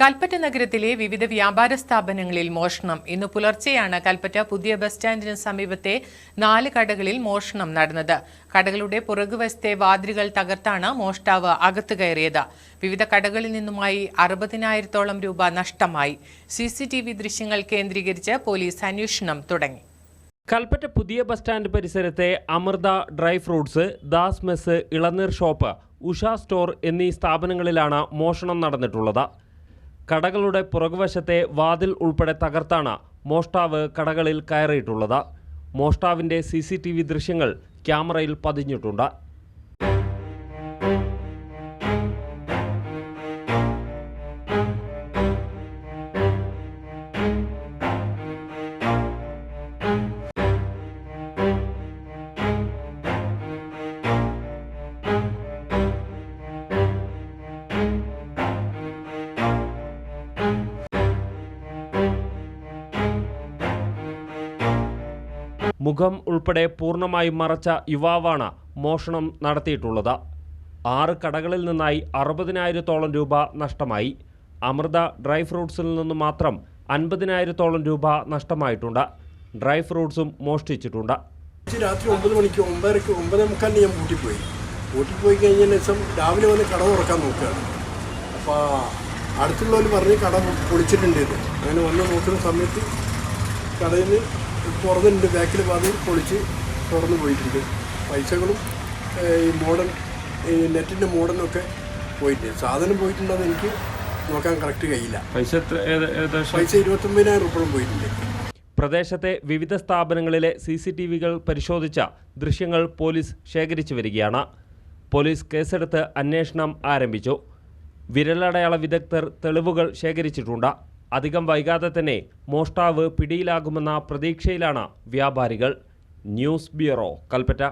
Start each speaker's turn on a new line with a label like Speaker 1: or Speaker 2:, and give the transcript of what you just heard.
Speaker 1: കൽപ്പറ്റ നഗരത്തിലെ വിവിധ വ്യാപാര സ്ഥാപനങ്ങളിൽ മോഷണം. ഇന്ന് പുലർച്ചെയാണ് കൽപ്പറ്റ പുതിയ ബസ് സ്റ്റാൻഡിന് സമീപത്തെ നാല് കടകളിൽ മോഷണം നടന്നത്. കടകളുടെ പുറകുവശത്തെ വാതിലുകൾ തകർത്താണ് മോഷ്ടാവ് അകത്തു കയറിയത്. വിവിധ കടകളിൽ നിന്നുമായി അറുപതിനായിരത്തോളം രൂപ നഷ്ടമായി. സി സി ടി വി ദൃശ്യങ്ങൾ കേന്ദ്രീകരിച്ച് പോലീസ് അന്വേഷണം തുടങ്ങി.
Speaker 2: കൽപ്പറ്റ പുതിയ ബസ് സ്റ്റാൻഡ് പരിസരത്തെ Amrutha dry fruits Das mess ഇളനീർ ഷോപ്പ് ഉഷ സ്റ്റോർ എന്നീ സ്ഥാപനങ്ങളിലാണ് മോഷണം നടന്നിട്ടുള്ളത്. കടകളുടെ പുറകുവശത്തെ വാതിൽ ഉൾപ്പെടെ തകർത്താണ് മോഷ്ടാവ് കടകളിൽ കയറിയിട്ടുള്ളത്. മോഷ്ടാവിന്റെ സി ദൃശ്യങ്ങൾ ക്യാമറയിൽ പതിഞ്ഞിട്ടുണ്ട്. മുഖം ഉൾപ്പെടെ പൂർണമായും മറച്ച യുവാവാണ് മോഷണം നടത്തിയിട്ടുള്ളത്. ആറ് കടകളിൽ നിന്നായി അറുപതിനായിരത്തോളം രൂപ നഷ്ടമായി. അമൃത ഡ്രൈ ഫ്രൂട്ട്സിൽ നിന്ന് മാത്രം അൻപതിനായിരത്തോളം രൂപ നഷ്ടമായിട്ടുണ്ട്. ഡ്രൈ ഫ്രൂട്ട്സും മോഷ്ടിച്ചിട്ടുണ്ട്.
Speaker 3: രാത്രി ഒമ്പത് മണിക്ക് ഒമ്പതരക്ക് ഒമ്പതേ മുക്കാലിന് ഞാൻ കൂട്ടിപ്പോയി കൂട്ടിപ്പോയി കഴിഞ്ഞതിന് ശേഷം രാവിലെ വന്ന് കട തുറക്കാൻ നോക്കുകയാണ്. അപ്പോൾ അടുത്തുള്ളവർ പറഞ്ഞ് കട പൊളിച്ചിട്ടുണ്ട് അങ്ങനെ വന്ന് നോക്കുന്ന സമയത്ത് കടയിൽ തുറന്നിട്ടുണ്ട്. ബാക്കിൽ വാതിൽ പൊളിച്ച് തുറന്നു പോയിട്ടുണ്ട്. പൈസകളും ഈ മോഡൽ ഈ നെറ്റിന്റെ മോഡലൊക്കെ പോയിട്ടുണ്ട്. സാധനം പോയിട്ടുണ്ടെന്ന് എനിക്ക് നോക്കാൻ കറക്റ്റ് കഴിയില്ല.
Speaker 2: പൈസ
Speaker 3: പൈസ ഇരുപത്തൊമ്പതിനായിരം റുപ്പളും പോയിട്ടുണ്ട്.
Speaker 2: പ്രദേശത്തെ വിവിധ സ്ഥാപനങ്ങളിലെ സി സി ടി വികൾ പരിശോധിച്ച ദൃശ്യങ്ങൾ പോലീസ് ശേഖരിച്ചു വരികയാണ്. പോലീസ് കേസെടുത്ത് അന്വേഷണം ആരംഭിച്ചു. വിരലടയാള വിദഗ്ധർ തെളിവുകൾ ശേഖരിച്ചിട്ടുണ്ട്. അധികം വൈകാതെ തന്നെ മോഷ്ടാവ് പിടിയിലാകുമെന്ന പ്രതീക്ഷയിലാണ് വ്യാപാരികൾ. News bureau Kalpetta.